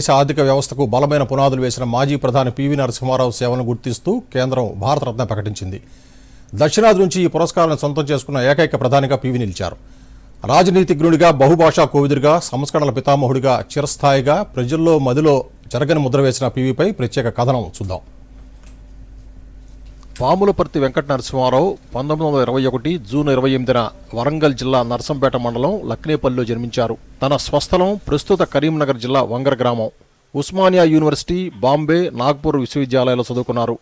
దేశ ఆర్థిక వ్యవస్థకు బలమైన పునాదులు వేసిన మాజీ ప్రధాని పివి నరసింహారావు సేవలను గుర్తిస్తూ కేంద్రం భారతరత్న ప్రకటించింది. దక్షిణాది నుంచి ఈ పురస్కారాన్ని సొంతం చేసుకున్న ఏకైక ప్రధానిగా పివి నిలిచారు. రాజనీతిజ్ఞుడిగా బహుభాషా కోవిదుడిగా సంస్కరణల పితామహుడిగా చిరస్థాయిగా ప్రజల్లో మదిలో జరగని ముద్ర వేసిన పివిపై ప్రత్యేక కథనం చూద్దాం. పాములపర్తి వెంకట నరసింహారావు పంతొమ్మిది వందల ఇరవై ఒకటి జూన్ ఇరవై ఎనిమిదిన వరంగల్ జిల్లా నర్సంపేట మండలం లక్నేపల్లిలో జన్మించారు. తన స్వస్థలం ప్రస్తుత కరీంనగర్ జిల్లా వంగర గ్రామం. ఉస్మానియా యూనివర్సిటీ బాంబే నాగ్పూర్ విశ్వవిద్యాలయాల్లో చదువుకున్నారు.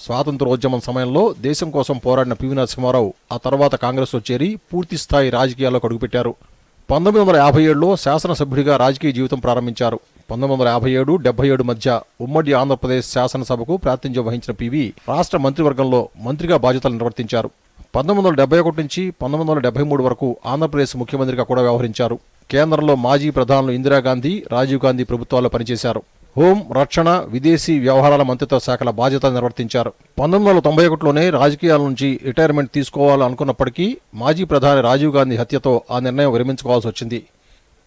స్వాతంత్రోద్యమం సమయంలో దేశం కోసం పోరాడిన పివి నరసింహారావు ఆ తర్వాత కాంగ్రెస్లో చేరి పూర్తి స్థాయి రాజకీయాల్లోకి అడుగుపెట్టారు. పంతొమ్మిది వందల యాభై ఏడులో శాసనసభ్యుడిగా రాజకీయ జీవితం ప్రారంభించారు. పంతొమ్మిది వందల యాభై ఏడు డెబ్బై ఏడు మధ్య ఉమ్మడి ఆంధ్రప్రదేశ్ శాసనసభకు ప్రాతినిధ్యం వహించిన పివి రాష్ట్ర మంత్రివర్గంలో మంత్రిగా బాధ్యతలు నిర్వర్తించారు. పంతొమ్మిది వందల డెబ్బై ఒకటి నుంచి పంతొమ్మిది వందల డెబ్బై మూడు వరకు ఆంధ్రప్రదేశ్ ముఖ్యమంత్రిగా కూడా వ్యవహరించారు. కేంద్రంలో మాజీ ప్రధానులు ఇందిరాగాంధీ రాజీవ్ గాంధీ ప్రభుత్వాల్లో పనిచేశారు. హోం రక్షణ విదేశీ వ్యవహారాల మంత్రిత్వ శాఖల బాధ్యతలు నిర్వర్తించారు. పంతొమ్మిది వందల తొంభై ఒకటిలోనే రాజకీయాల నుంచి రిటైర్మెంట్ తీసుకోవాలనుకున్నప్పటికీ మాజీ ప్రధాని రాజీవ్ గాంధీ హత్యతో ఆ నిర్ణయం విరమించుకోవాల్సి వచ్చింది.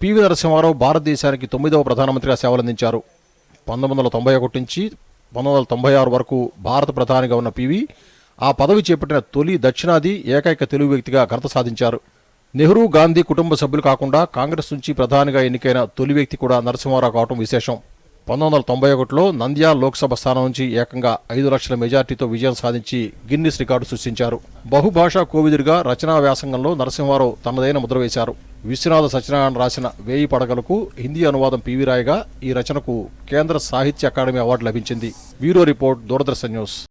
పివి నరసింహారావు భారతదేశానికి తొమ్మిదవ ప్రధానమంత్రిగా సేవలందించారు. పంతొమ్మిది వందల తొంభై ఒకటి నుంచి పంతొమ్మిది వందల తొంభై ఆరు వరకు భారత ప్రధానిగా ఉన్న పివి ఆ పదవి చేపట్టిన తొలి దక్షిణాది ఏకైక తెలుగు వ్యక్తిగా ఘనత సాధించారు. నెహ్రూ గాంధీ కుటుంబ సభ్యులు కాకుండా కాంగ్రెస్ నుంచి ప్రధానిగా ఎన్నికైన తొలి వ్యక్తి కూడా నరసింహారావు కావడం విశేషం. పంతొమ్మిది వందల తొంభై ఒకటిలో నంద్యాల లోక్సభ స్థానం నుంచి ఏకంగా ఐదు లక్షల మెజార్టీతో విజయం సాధించి గిన్నిస్ రికార్డు సృష్టించారు. బహుభాషా కోవిదుడిగా రచనా వ్యాసంగంలో నరసింహారావు తనదైన ముద్ర వేశారు. విశ్వనాథ సత్యనారాయణ రాసిన వేయి పడగలకు హిందీ అనువాదం పివి రాయగా ఈ రచనకు కేంద్ర సాహిత్య అకాడమీ అవార్డు లభించింది. Bureau report Doordarshan news.